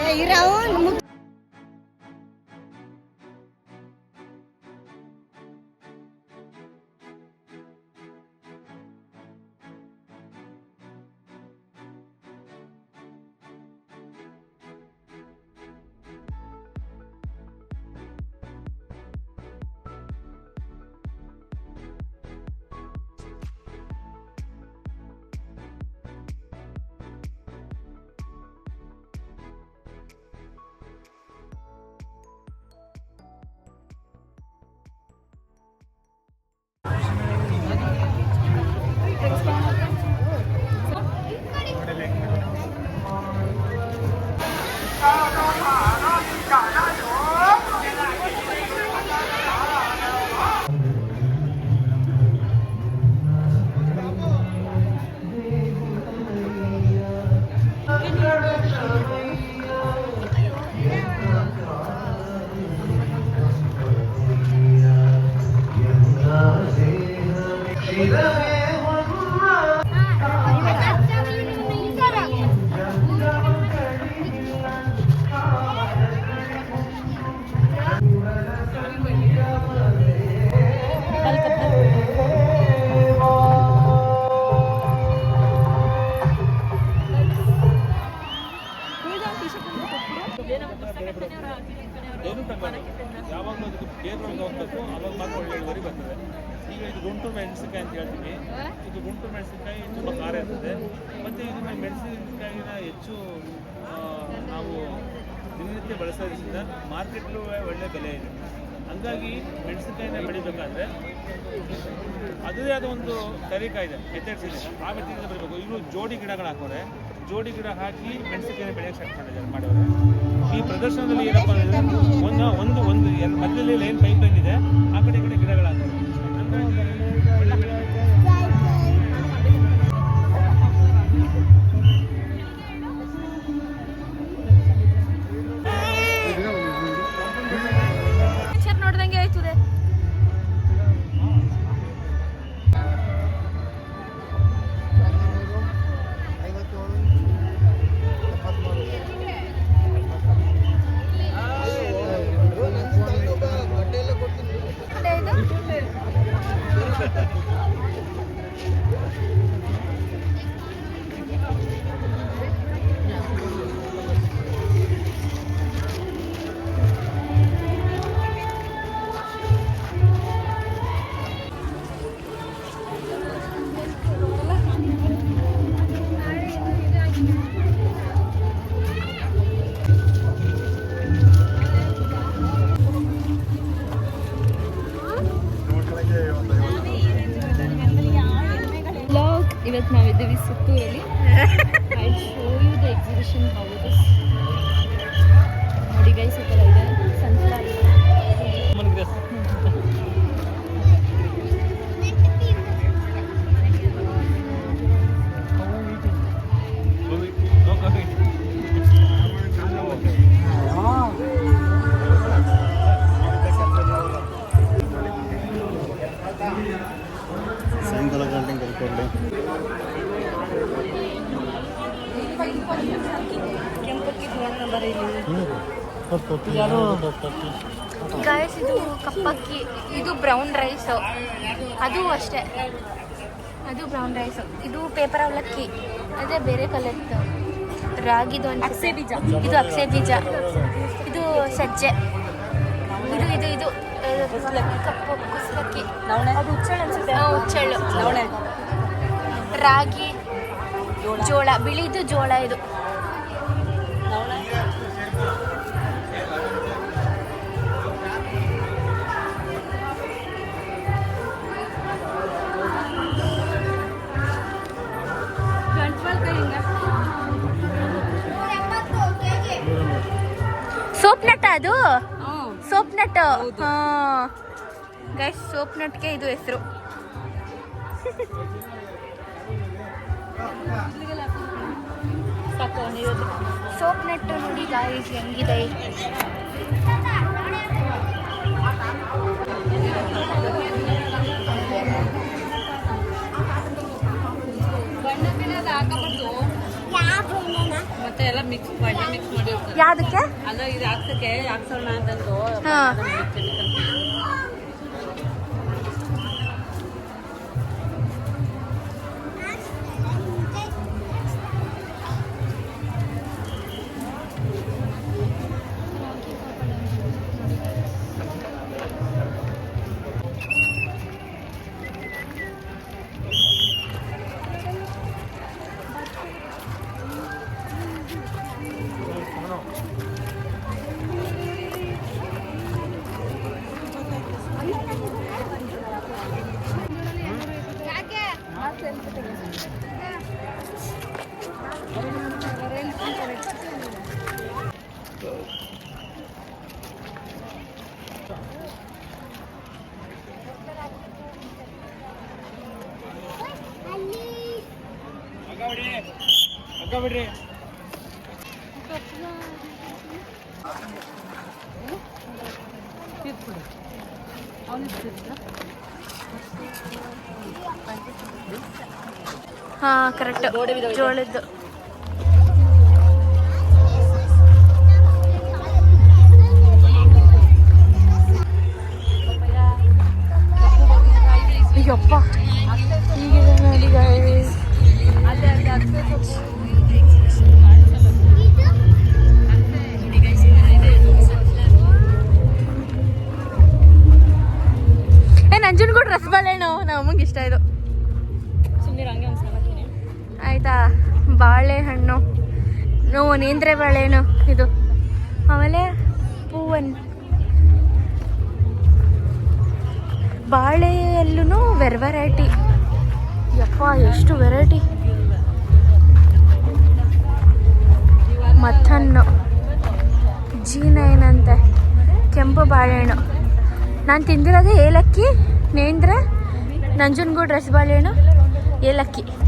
ಏ ದಿನನಿತ್ಯ ಬಳಸೋದ್ರಿಂದ ಮಾರ್ಕೆಟ್ಲೂ ಒಳ್ಳೆ ಬೆಲೆ ಇದೆ. ಹಂಗಾಗಿ ಮೆಣಸಿನಕಾಯಿನ ಬೆಳಿಬೇಕಾದ್ರೆ ಅದೇ ಆದ ಒಂದು ತರೀಕಾ ಇದೆ ಮೆಥಡ್ಸ್ ಇದೆ. ಆ ಮೆಥಡಿಂದ ಬರಬೇಕು ಇನ್ನು ಜೋಡಿ ಗಿಡಗಳು ಹಾಕೋರೆ, ಜೋಡಿ ಗಿಡ ಹಾಕಿ ಮೆಣಸಿನಕಾಯಿ ಬೆಳೆಯಕ್ಕೆ ಸ್ಟಾರ್ಟ್ ಮಾಡಿದ್ದಾರೆ ಮಾಡೋರು. ಈ ಪ್ರದರ್ಶನದಲ್ಲಿ ಏನಪ್ಪ ಅಂದರೆ ಒಂದು ಒಂದು ಒಂದು, ಎರಡು ಮಧ್ಯದಲ್ಲಿ ಲೈನ್ ಪೈಪ್ ಲೈನ್ ಇದೆ ಆ ಕಡೆ ಈ ಕಡೆ ಗಿಡಗಳು ಹಾಕೋರೆ ಇವತ್ತು ನಾವಿದ್ದೀವಿ ಸುತ್ತೂರಲ್ಲಿ. I show you the exhibition ಹೌದು ನೋಡಿ ಗೈಸ್ ಈ ಥರ ಇದೆ. ಸನ್ಫ್ಲವರ್ ಗಾಯಸ್ ಇದು ಕಪ್ಪಕ್ಕಿ. ಇದು ಬ್ರೌನ್ ರೈಸ್ ಅದು ಅಷ್ಟೇ. ಅದು ಬ್ರೌನ್ ರೈಸ್ ಇದು ಪೇಪರ್ ಅವಲಕ್ಕಿ. ಅದೇ ಬೇರೆ ಕಲರ್ ರಾಗಿದು ಅಕ್ಸೆ ಬೀಜ. ಇದು ಅಕ್ಸೆ ಬೀಜ. ಇದು ಸಜ್ಜೆ. ಇದು ಇದು ಇದು. ಕಪ್ಪು ಕುಸಲಕ್ಕಿ. ಅದು ಹುಚ್ಚಳ್ಳು ಅನ್ಸುತ್ತೆ. ರಾಗಿ ಜೋಳ. ಬಿಳಿದು ಜೋಳ ಇದು. ಸೋಪ್ ನಟ್ ಅದು ಸೋಪ್ ನಟ್ ಗೈಸ್ ಸೋಪ್ ನಟ್ಗೆ ಇದು ಹೆಸರು. ಸೋಪ್ ನಟ್ ನೋಡಿ ಗಾಯ್ಸ್ ಹೆಂಗಿದೆ. ಯಾವ್ದಕ್ಕೆ? ಅಲ್ಲ ಇದು ಹಾಕ್ಸಕ್ಕೆ ಹಾಕ್ಸೋಣ ಅಂತಂದು. ಹಾ. ಬಿಡ್ರಿ ಹಾ ಕರೆಕ್ಟ್ ಜೋಳದ್ದು ಬಾಳೆಹಣ್ಣು. ನೋ ನೇಂದ್ರೆ ಬಾಳೆಹಣ್ಣು ಇದು. ಆಮೇಲೆ ಹೂವನ್. ಬಾಳೆಯಲ್ಲೂ ವೆರ್ ವೆರೈಟಿ. ಯಪ್ಪ, ಎಷ್ಟು ವೆರೈಟಿ. ಮತ್ತನ್ನು. ಜೀನ ಏನಂತೆ ಕೆಂಪು ಬಾಳೆಹಣ್ಣು. ನಾನು ತಿಂದಿರೋದು ಏಲಕ್ಕಿ, ನೇಂದ್ರೆ, ನಂಜನಗೂಡು ರಸಬಾಳೆಹಣ್ಣು, ಏಲಕ್ಕಿ.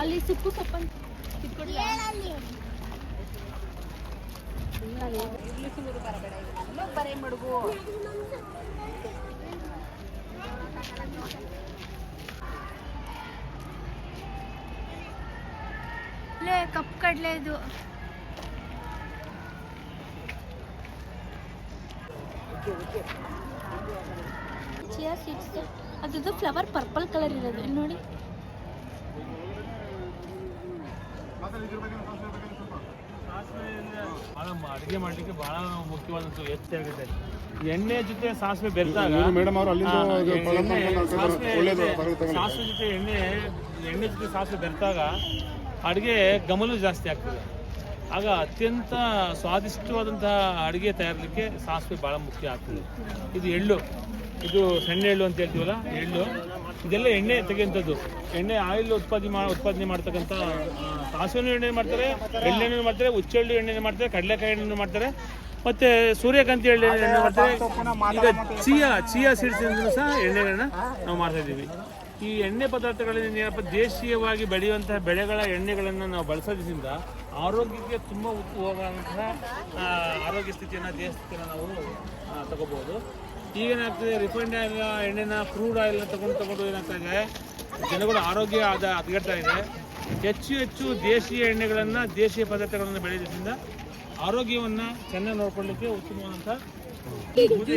ಅಲ್ಲಿ ಸುಪ್ಪು ಸೊಪ್ಪಂತ ಹೇಳಲ್ಲಿ ಲೇ ಕಪ್ ಕಡಲೆ ಇದು. ಚಿಯಾ ಸೀಡ್ಸ್ ಅದ್ರದ್ದು ಫ್ಲವರ್ ಪರ್ಪಲ್ ಕಲರ್ ಇರೋದು. ಇಲ್ಲಿ ನೋಡಿ. ಭಾಳ ಅಡುಗೆ ಮಾಡಲಿಕ್ಕೆ ಭಾಳ ಮುಖ್ಯವಾದಂಥ ಹೆಚ್ಚಾಗುತ್ತೆ ಎಣ್ಣೆ ಜೊತೆ ಸಾಸಿವೆ ಬೆರೆದಾಗ. ಸಾಸಿವೆ ಜೊತೆ ಎಣ್ಣೆ ಎಣ್ಣೆ ಜೊತೆ ಸಾಸಿವೆ ಬೆರೆತಾಗ ಅಡುಗೆ ಗಮಲು ಜಾಸ್ತಿ ಆಗ್ತದೆ. ಆಗ ಅತ್ಯಂತ ಸ್ವಾದಿಷ್ಟವಾದಂತಹ ಅಡುಗೆ ತಯಾರಲಿಕ್ಕೆ ಸಾಸಿವೆ ಭಾಳ ಮುಖ್ಯ ಆಗ್ತದೆ. ಇದು ಎಳ್ಳು. ಇದು ಸಣ್ಣ ಎಳ್ಳು ಅಂತ ಹೇಳ್ತೀವಲ್ಲ, ಎಳ್ಳು. ಇದೆಲ್ಲ ಎಣ್ಣೆ ತೆಗೆಯುವಂಥದ್ದು. ಎಣ್ಣೆ ಆಯಿಲ್ ಉತ್ಪಾದನೆ ಮಾಡಿ ಉತ್ಪಾದನೆ ಮಾಡ್ತಕ್ಕಂಥ ಸಾಸಿವೆ ಎಣ್ಣೆ ಮಾಡ್ತಾರೆ ಎಳ್ಳೆಣ್ಣೆ ಮಾಡ್ತಾರೆ, ಉಚ್ಚೆಳ್ಳು ಎಣ್ಣೆ ಮಾಡ್ತಾರೆ, ಕಡಲೆಕಾಯಿ ಎಣ್ಣೆ ಮಾಡ್ತಾರೆ, ಮತ್ತೆ ಸೂರ್ಯಕಾಂತಿ ಎಣ್ಣೆ ಎಣ್ಣೆ ಮಾಡ್ತಾರೆ. ಈಗ ಚಿಯಾ ಚಿಯಾ ಸೀಡ್ಸ್ ಸಹ ಎಣ್ಣೆಗಳನ್ನ ನಾವು ಮಾಡ್ತಾ ಇದ್ದೀವಿ. ಈ ಎಣ್ಣೆ ಪದಾರ್ಥಗಳಲ್ಲಿ ಏನಪ್ಪ, ದೇಶೀಯವಾಗಿ ಬೆಳೆಯುವಂತಹ ಬೆಳೆಗಳ ಎಣ್ಣೆಗಳನ್ನು ನಾವು ಬಳಸೋದ್ರಿಂದ ಆರೋಗ್ಯಕ್ಕೆ ತುಂಬ ಉತ್ತಮವಾದಂತಹ ಹೋಗುವಂತಹ ಆರೋಗ್ಯ ಸ್ಥಿತಿಯನ್ನು ದೇಶಕ್ಕೆ ನಾವು ತಗೋಬೋದು. ಈಗೇನಾಗ್ತದೆ ರಿಫೈಂಡ್ ಆಯಿಲ್ ಎಣ್ಣೆನ ಕ್ರೂಡ್ ಆಯಿಲ್ನ ತಗೊಂಡು ತಗೊಂಡು ಏನಾಗ್ತಾ ಜನಗಳು ಜನಗಳ ಆರೋಗ್ಯ ಅದ ಹದಗೆಡ್ತಾ ಇದೆ. ಹೆಚ್ಚು ಹೆಚ್ಚು ದೇಶೀಯ ಎಣ್ಣೆಗಳನ್ನು, ದೇಶೀಯ ಪದಾರ್ಥಗಳನ್ನು ಬೆಳೆಯೋದ್ರಿಂದ ಆರೋಗ್ಯವನ್ನು ಚೆನ್ನಾಗಿ ನೋಡ್ಕೊಳ್ಳಿಕ್ಕೆ ಉತ್ತಮವಾದಂಥ ಬೂದಿ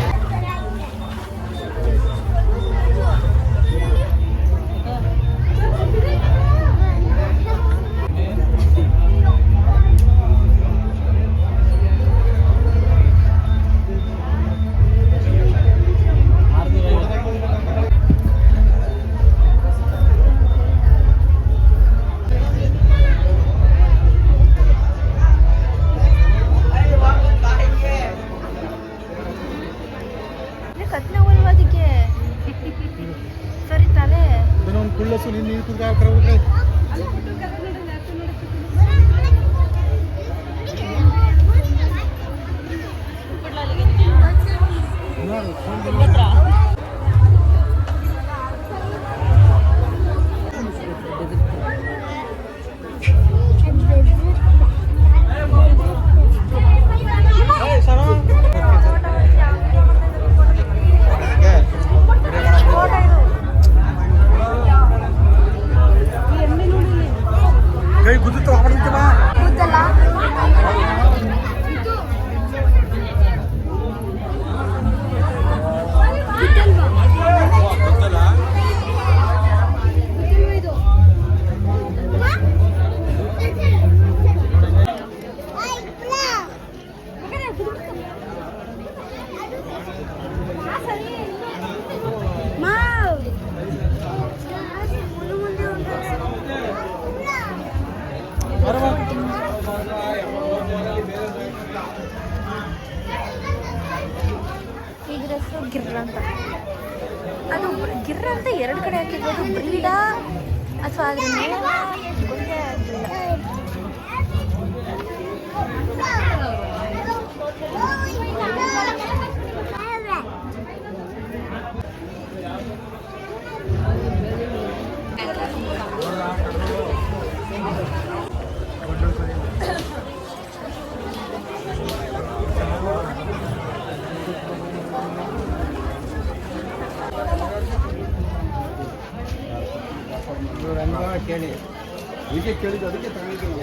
nem ini itu kau ಅದು ಗಿರ್ರ ಅಂತ ಎರಡು ಕಡೆ ಹಾಕಿದ್ರು. ಅದು ಬ್ರೀಡಾ ಅಥವಾ ಅದ್ರ ನೇಮ ಗೊತ್ತೇ ಆಗ್ತಿಲ್ಲ ರಂಗ ಕೇಳಿ. ವಿಜಯ್ ಕೇಳಿದ್ದು ಅದಕ್ಕೆ ತಗೊಂಡಿದ್ದೀನಿ